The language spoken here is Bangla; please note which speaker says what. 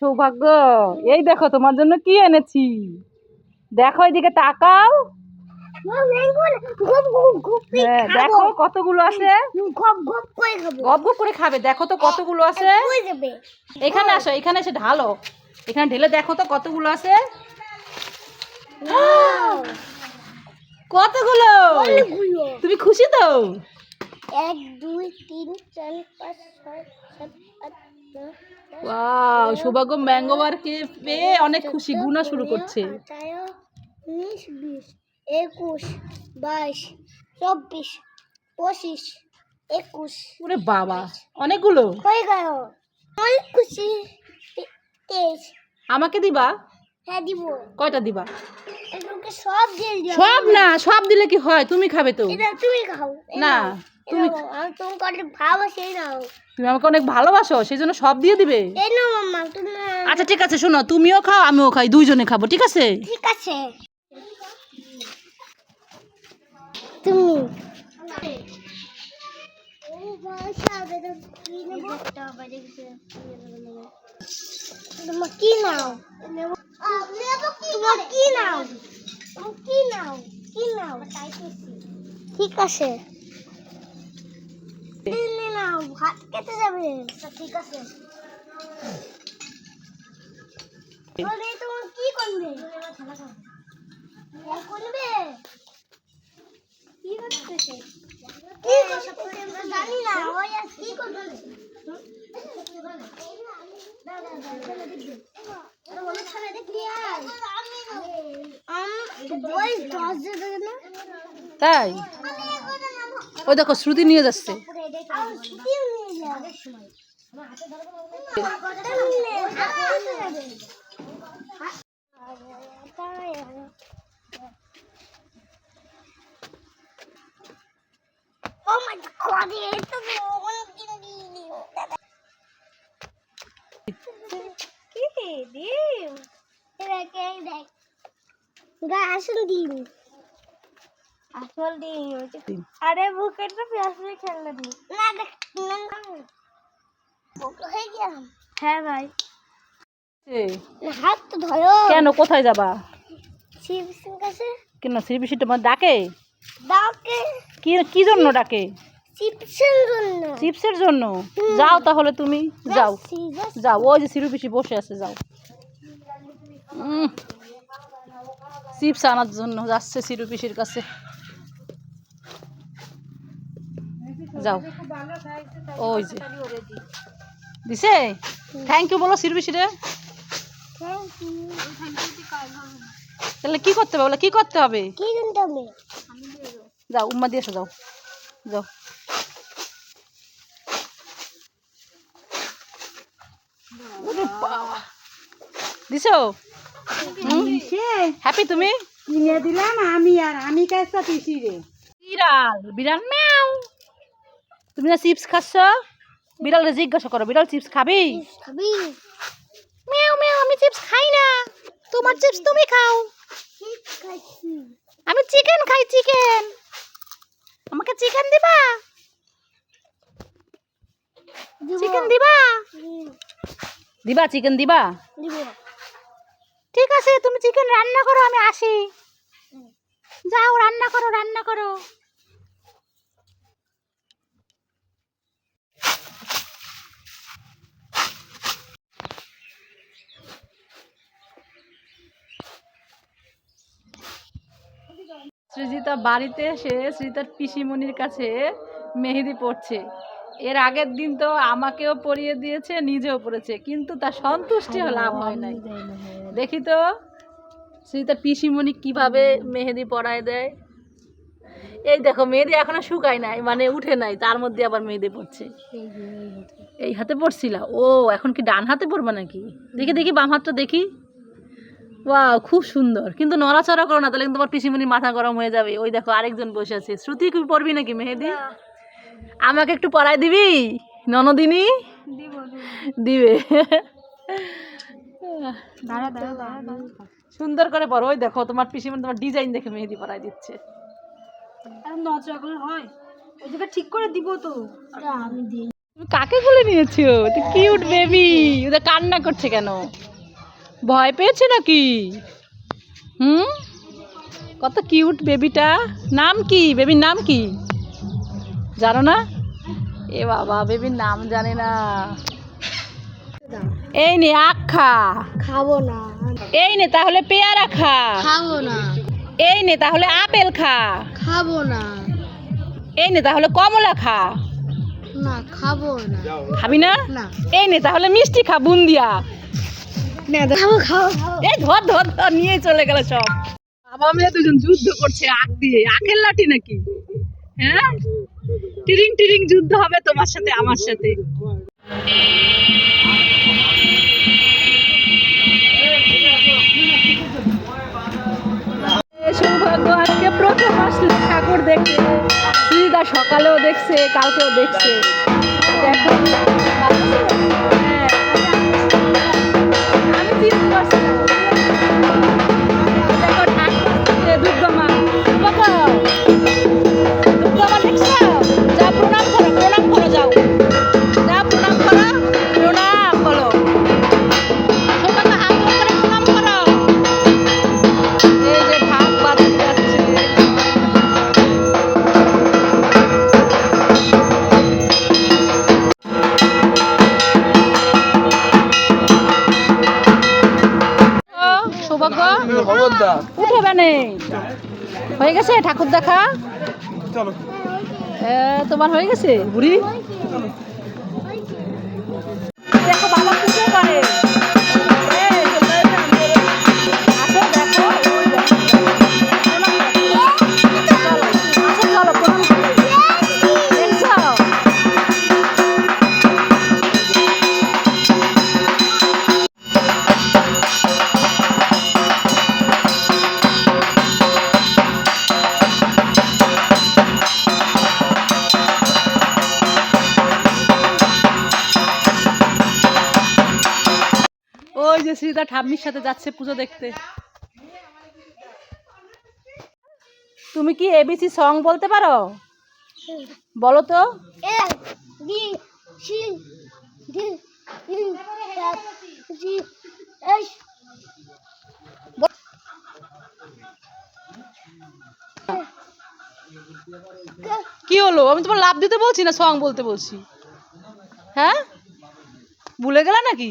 Speaker 1: সৌভাগ্য। এই দেখো, তোমার জন্য কি এনেছি? দেখো, এদিকে তাকাও। হ্যাঁ দেখো, কতগুলো আছে। গপ গপ করে খাবে। দেখো তো, কতগুলো আছে। এখানে আসো, এখানে এসে ঢালো। এখানে ঢেলে দেখো তো, কতগুলো আছে। কতগুলো? তুমি খুশি তো?
Speaker 2: এক, দুই, তিন, চার, পাঁচ, ছয়, সাত, আট
Speaker 1: ওয়াও সৌভাগ্য ম্যাঙ্গো পেয়ে অনেক খুশি গুনা শুরু করছে।
Speaker 2: উনিশ বিশ একুশ বাইশ চব্বিশ পঁচিশ একুশ
Speaker 1: ওরে বাবা অনেকগুলো।
Speaker 2: হয়ে গেল অনেক খুশি তেইশ
Speaker 1: আমাকে দিবা?
Speaker 2: হ্যাঁ দিব?
Speaker 1: কয়টা দিবা
Speaker 2: সব
Speaker 1: সব না সব দিলে কি হয়? তুমি খাবে তো।
Speaker 2: তুমি খাও।
Speaker 1: না। তুমি
Speaker 2: আমি তোমাকে অনেক ভালো নাও।
Speaker 1: তুমি আমাকে অনেক ভালোবাসো সেই জন্য সব দিয়ে দিবে?
Speaker 2: এই নাও মাম্মা তুমি
Speaker 1: আচ্ছা ঠিক আছে শোনো তুমিও খাও আমিও খাই দুইজনে খাব ঠিক আছে?
Speaker 2: ঠিক আছে। তুমি। তোমার কি নাও? তোমার কি নাও? কি নাও? কি নাও? ঠিক আছে। নে নাও ভাত খেতে যাবে। ঠিক আছে। বলে তোমার কি করবে? করবে। কি করতেছে? কি করতেছে? আমরা জানি না। ওই আজ কি করবে? ওই দশ দেবে না।
Speaker 1: তাই? ও দেখো শ্রুতি নিয়ে যাচ্ছে।
Speaker 2: Oh my god, অনেকদিন দিই কি গা আসল ডিম আসল ডিম। আরে বুকের তো আসলে খেলনা ডিম। না দেখ হয়ে গেলাম হ্যাঁ ভাই। হাত তো ধরো।
Speaker 1: কেন কোথায় যাবা?
Speaker 2: কাছে।
Speaker 1: কেন তোমার ডাকে?
Speaker 2: ডাকে।
Speaker 1: কি কি জন্য ডাকে?
Speaker 2: চিপসের জন্য।
Speaker 1: চিপসের জন্য? যাও তাহলে তুমি যাও। যাও ওই যে সিরু পিসি বসে আছে যাও। চিপস আনার জন্য যাচ্ছে সিরু পিসির কাছে। যাও। ওই যে। দিছে? থ্যাংক ইউ বলো তাহলে কি করতে হবে? বলে কি করতে হবে? যাও উম্মা দিয়ে এসো যাও। যাও। দিছো? হ্যাপি তুমি?
Speaker 2: কিনে দিলাম আমি আর আমি কাছে পিসি রে?
Speaker 1: বিড়াল বিড়াল ম্যাও তুমি না চিপস খাচ্ছ? বিড়ালকে জিজ্ঞাসা করো বিড়াল চিপস খাবি?
Speaker 2: খাবি।
Speaker 1: ম্যাও ম্যাও আমি চিপস খাই না। তোমার চিপস তুমি খাও। আমি চিকেন খাই চিকেন। আমাকে চিকেন দিবা? চিকেন দিবা? দিবা চিকেন দিবা। ঠিক আছে তুমি চিকেন রান্না করো আমি আসি। যাও রান্না করো রান্না করো। সৃজিতা বাড়িতে এসে সৃজিতার পিসিমণির কাছে মেহেদি পড়ছে। এর আগের দিন তো আমাকেও পরিয়ে দিয়েছে নিজেও পড়েছে কিন্তু তার সন্তুষ্টি লাভ হয় নাই। দেখি তো সৃজিতার পিসিমণি কীভাবে মেহেদি পরায় দেয়। এই দেখো মেহেদি এখনও শুকায় নাই মানে উঠে নাই তার মধ্যে আবার মেহেদি পড়ছে। এই হাতে পড়ছিলা? ও এখন কি ডান হাতে পড়বা নাকি? দেখি দেখি বাম হাতটা দেখি। ওয়াও খুব সুন্দর। কিন্তু নড়াচড়া করো না তাহলে কিন্তু তোমার পিসিমণির মাথা গরম হয়ে যাবে। ওই দেখো আরেকজন বসে আছে। শ্রুতি কি পড়বি নাকি মেহেদি? আমাকে একটু পড়ায় দিবি? ননদিনী?
Speaker 2: দিব
Speaker 1: সুন্দর করে পড়ো। ওই দেখো তোমার পিসিমণি তোমার ডিজাইন দেখে মেহেদি পরায় দিচ্ছে।
Speaker 2: হয়। ঠিক করে দিব তো। আমি
Speaker 1: কাকে কোলে নিয়েছো? কিউট বেবি ওদের কান্না করছে কেন? ভয় পেয়েছে নাকি? হুম? কত কিউট বেবিটা। নাম কি? বেবির নাম কি? জানো না? এ বাবা বেবির নাম জানে না। এই নে আখ। খা
Speaker 2: খাব না।
Speaker 1: এই নে তাহলে পেয়ারা খা।
Speaker 2: খাব না।
Speaker 1: এই নে তাহলে আপেল খা।
Speaker 2: খাব না।
Speaker 1: এই নে তাহলে কমলা খা।
Speaker 2: না খাব না।
Speaker 1: খাবি না। এই নে তাহলে মিষ্টি খা বুন্দিয়া।
Speaker 2: খাব খাব
Speaker 1: এই ধর ধর ধর নিয়ে চলে গেল সব। বাবা মেয়ে দুজন যুদ্ধ করছে আখ দিয়ে। আখের লাঠি নাকি? হ্যাঁ? টিরিং টিরিং যুদ্ধ হবে তোমার সাথে আমার সাথে। সৌভাগ্য আজকে প্রথম আসলে ঠাকুর দেখতে সুবিধা সকালেও দেখছে কালকেও দেখছে। দেখো। হ্যাঁ, আমি উঠে নেই হয়ে গেছে? ঠাকুর দেখা? এ, তোমার হয়ে গেছে? বুড়ি? ওই ঠাম্মির সাথে যাচ্ছে পুজো দেখতে। তুমি কি এবিসি সং বলতে পারো? বলো তো। কি হলো? আমি তোমার লাভ দিতে বলছি না সং বলতে বলছি? হ্যাঁ? ভুলে গেলা নাকি?